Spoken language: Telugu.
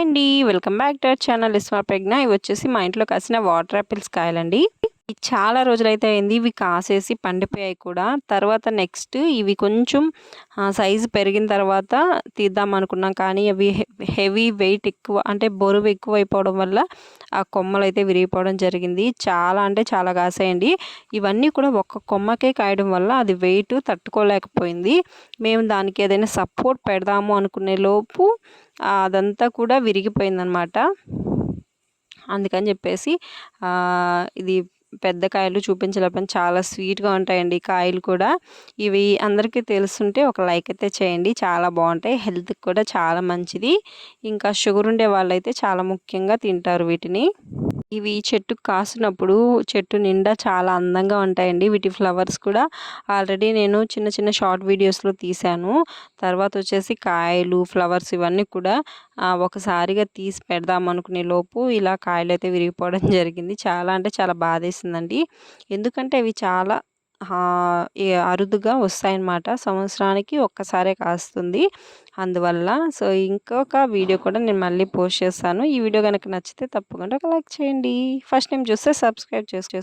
హాయ్ అండి. Welcome back to our channel. ఇస్మా Pragna. ఇవి వచ్చేసి మా ఇంట్లో కాసిన వాటర్ యాపిల్స్ కాయలండి. చాలా రోజులైతే అయింది. ఇవి కాసేసి పండిపోయాయి కూడా. తర్వాత నెక్స్ట్ ఇవి కొంచెం సైజు పెరిగిన తర్వాత తీద్దాం అనుకున్నాం. కానీ అవి హెవీ వెయిట్ ఎక్కువ అంటే బరువు ఎక్కువ అయిపోవడం వల్ల ఆ కొమ్మలు అయితే విరిగిపోవడం జరిగింది. చాలా అంటే చాలా కాసేయండి. ఇవన్నీ కూడా ఒక్క కొమ్మకే కాయడం వల్ల అది వెయిట్ తట్టుకోలేకపోయింది. మేము దానికి ఏదైనా సపోర్ట్ పెడదాము అనుకునే లోపు అదంతా కూడా విరిగిపోయిందనమాట. అందుకని చెప్పేసి ఇది పెద్ద కాయలు చూపించలేకపోయినా చాలా స్వీట్గా ఉంటాయండి కాయలు కూడా. ఇవి అందరికీ తెలుసుంటే ఒక లైక్ అయితే చేయండి. చాలా బాగుంటాయి. హెల్త్కి కూడా చాలా మంచిది. ఇంకా షుగర్ ఉండే వాళ్ళైతే చాలా ముఖ్యంగా తింటారు వీటిని. ఇవి చెట్టు కాసినప్పుడు చెట్టు నిండా చాలా అందంగా ఉంటాయండి. వీటి ఫ్లవర్స్ కూడా ఆల్రెడీ నేను చిన్న చిన్న షార్ట్ వీడియోస్లో తీశాను. తర్వాత వచ్చేసి కాయలు ఫ్లవర్స్ ఇవన్నీ కూడా ఒకసారిగా తీసి పెడదాం అనుకునే లోపు ఇలా కాయలు అయితే విరిగిపోవడం జరిగింది. చాలా అంటే చాలా బాధేసిందండి. ఎందుకంటే అవి చాలా అరుదుగా వస్తాయన్నమాట. సంవత్సరానికి ఒక్కసారే కాస్తుంది. అందువల్ల సో ఇంకొక వీడియో కూడా నేను మళ్ళీ పోస్ట్ చేస్తాను. ఈ వీడియో కనుక నచ్చితే తప్పకుండా ఒక లైక్ చేయండి. ఫస్ట్ టైం చూస్తే సబ్స్క్రైబ్ చేసుకో